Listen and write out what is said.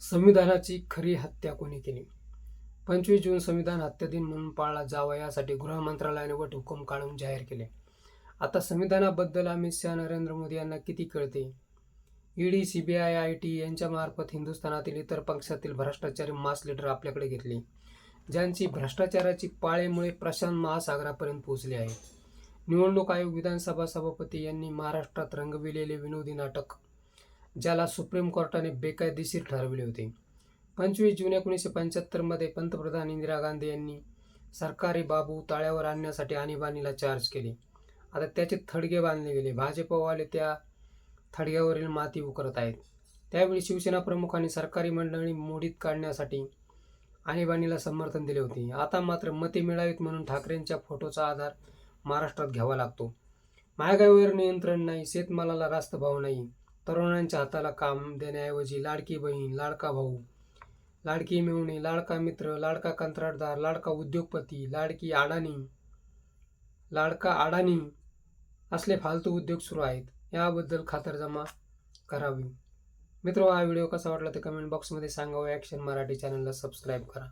संविधानाची खरी हत्या कोणी केली? पंचवीस जून संविधान हत्या दिन म्हणून पाळला जावा यासाठी गृह मंत्रालयाने वट हुकूम काढून जाहीर केले. आता संविधानाबद्दल अमित शहा नरेंद्र मोदी यांना किती कळते? ED B I I T यांच्या मार्फत हिंदुस्थानातील इतर पक्षातील भ्रष्टाचारी मास लीडर आपल्याकडे घेतले. ज्यांची भ्रष्टाचाराची पाळेमुळे प्रशांत महासागरापर्यंत पोहोचली आहे. निवडणूक आयोग विधानसभा सभापती यांनी महाराष्ट्रात रंगविलेले विनोदी नाटक ज्याला सुप्रीम कोर्टाने बेकायदेशीर ठरविले होते. पंचवीस जून एकोणीसशे पंच्याहत्तरमध्ये पंतप्रधान इंदिरा गांधी यांनी सरकारी बाबू ताळ्यावर आणण्यासाठी आणीबाणीला चार्ज केले. आता त्याचे थडगे बांधले गेले. भाजपवाले त्या थडग्यावरील माती उकरत आहेत. त्यावेळी शिवसेना प्रमुखांनी सरकारी मंडळी मोडीत काढण्यासाठी आणीबाणीला समर्थन दिले होते. आता मात्र मते मिळावीत म्हणून ठाकरेंच्या फोटोचा आधार महाराष्ट्रात घ्यावा लागतो. महागाईवर नियंत्रण नाही शेतमालाला रास्त भाव नाही. तरुणांच्या हाताला काम देण्याऐवजी लाडकी बहीण लाडका भाऊ लाडकी मिळवणी लाडका मित्र लाडका कंत्राटदार लाडका उद्योगपती लाडकी अडाणी लाडका अडाणी असले फालतू उद्योग सुरू आहेत. याबद्दल खातरजमा करावी. मित्र हा व्हिडिओ कसा वाटला ते कमेंट बॉक्समध्ये सांगावं ॲक्शन मराठी चॅनलला सबस्क्राईब करा.